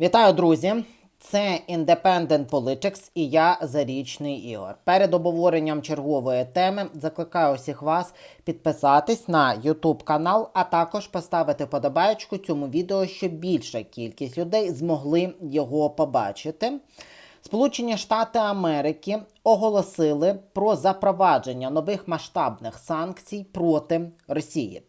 Вітаю, друзі! Це Independent Politics і я Зарічний Ігор. Перед обговоренням чергової теми закликаю всіх вас підписатись на YouTube канал, а також поставити подобаєчку цьому відео, щоб більша кількість людей змогли його побачити. Сполучені Штати Америки оголосили про запровадження нових масштабних санкцій проти Росії.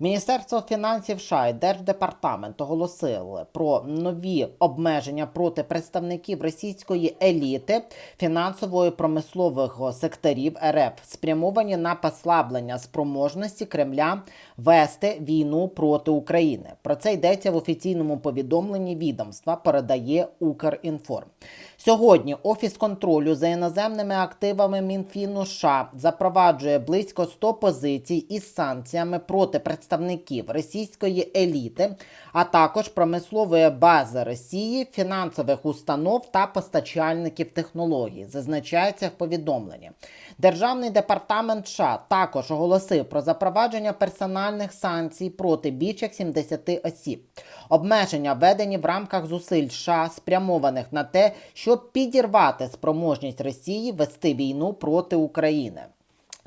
Міністерство фінансів США і Держдепартамент оголосили про нові обмеження проти представників російської еліти фінансової промислового секторів РФ, спрямовані на послаблення спроможності Кремля вести війну проти України. Про це йдеться в офіційному повідомленні відомства. Передає Укрінформ. Сьогодні Офіс контролю за іноземними активами Мінфіну США запроваджує близько 100 позицій із санкціями проти представників російської еліти, а також промислової бази Росії, фінансових установ та постачальників технологій. Зазначається в повідомленні. Державний департамент США також оголосив про запровадження персональних санкцій проти більш як 70 осіб. Обмеження введені в рамках зусиль США, спрямованих на те, щоб підірвати спроможність Росії вести війну проти України.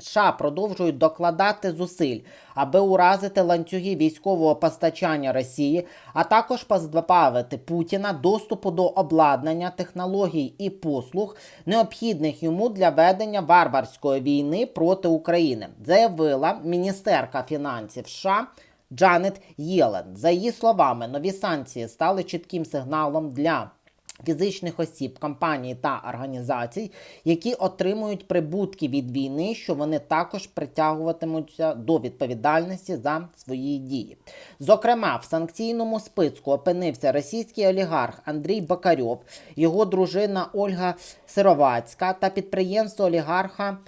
США продовжують докладати зусиль, аби уразити ланцюги військового постачання Росії, а також позбавити Путіна доступу до обладнання, технологій і послуг, необхідних йому для ведення варварської війни проти України, заявила міністерка фінансів США. Джанет Єлен. За її словами, нові санкції стали чітким сигналом для фізичних осіб, компаній та організацій, які отримують прибутки від війни, що вони також притягуватимуться до відповідальності за свої дії. Зокрема, в санкційному списку опинився російський олігарх Андрій Бакарьов, його дружина Ольга Сировацька та підприємство олігарха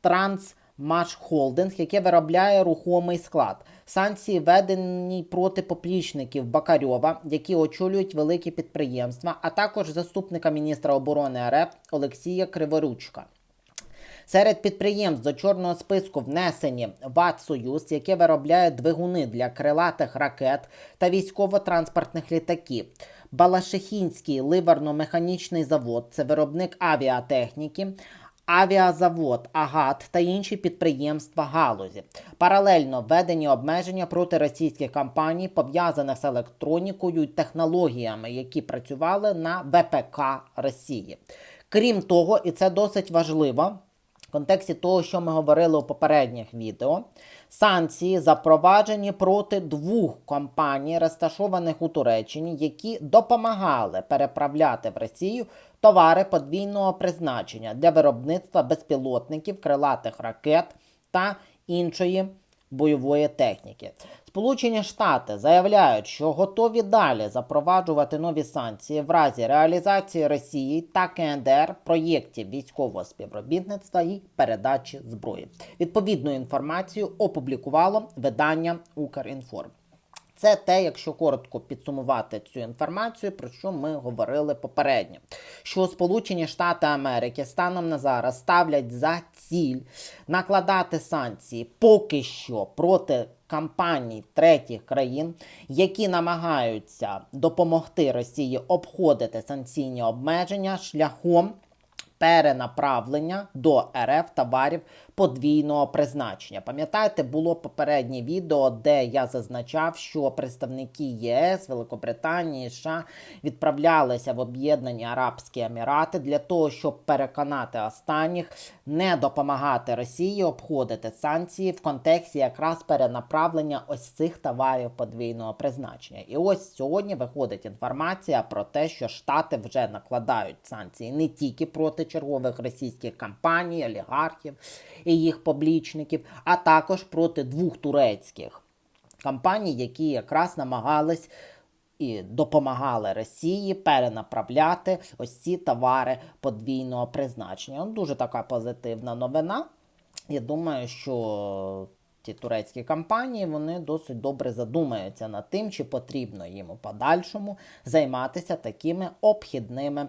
Транс. Маш Холдинг, яке виробляє рухомий склад. Санкції введені проти поплічників Бакарьова, які очолюють великі підприємства, а також заступника міністра оборони РФ Олексія Криворучка. Серед підприємств до чорного списку внесені ВАТ Союз, яке виробляє двигуни для крилатих ракет та військово-транспортних літаків. Балашихінський ливарно-механічний завод це виробник авіатехніки. Авіазавод, АГАТ та інші підприємства галузі. Паралельно введені обмеження проти російських компаній, пов'язаних з електронікою і технологіями, які працювали на ВПК Росії. Крім того, і це досить важливо. Контексті того, що ми говорили у попередніх відео, санкції запроваджені проти двох компаній, розташованих у Туреччині, які допомагали переправляти в Росію товари подвійного призначення для виробництва безпілотників, крилатих ракет та іншої бойової техніки. Сполучені Штати заявляють, що готові далі запроваджувати нові санкції в разі реалізації Росії та КНДР проєктів військового співробітництва і передачі зброї. Відповідну інформацію опублікувало видання Укрінформ. Це те, якщо коротко підсумувати цю інформацію, про що ми говорили попередньо. Що Сполучені Штати Америки станом на зараз ставлять за ціль накладати санкції поки що проти компаній третіх країн, які намагаються допомогти Росії обходити санкційні обмеження шляхом перенаправлення до РФ товарів подвійного призначення. Пам'ятаєте, було попереднє відео, де я зазначав, що представники ЄС, Великобританії США відправлялися в Об'єднані Арабські Емірати для того, щоб переконати останніх не допомагати Росії обходити санкції в контексті якраз перенаправлення ось цих товарів подвійного призначення. І ось сьогодні виходить інформація про те, що Штати вже накладають санкції не тільки проти чергових російських компаній, олігархів і їх поблічників, а також проти двох турецьких компаній, які якраз намагались і допомагали Росії перенаправляти ось ці товари подвійного призначення. Ну, Дуже така позитивна новина. Я думаю, що ті турецькі компанії вони досить добре задумаються над тим, чи потрібно їм у подальшому займатися такими обхідними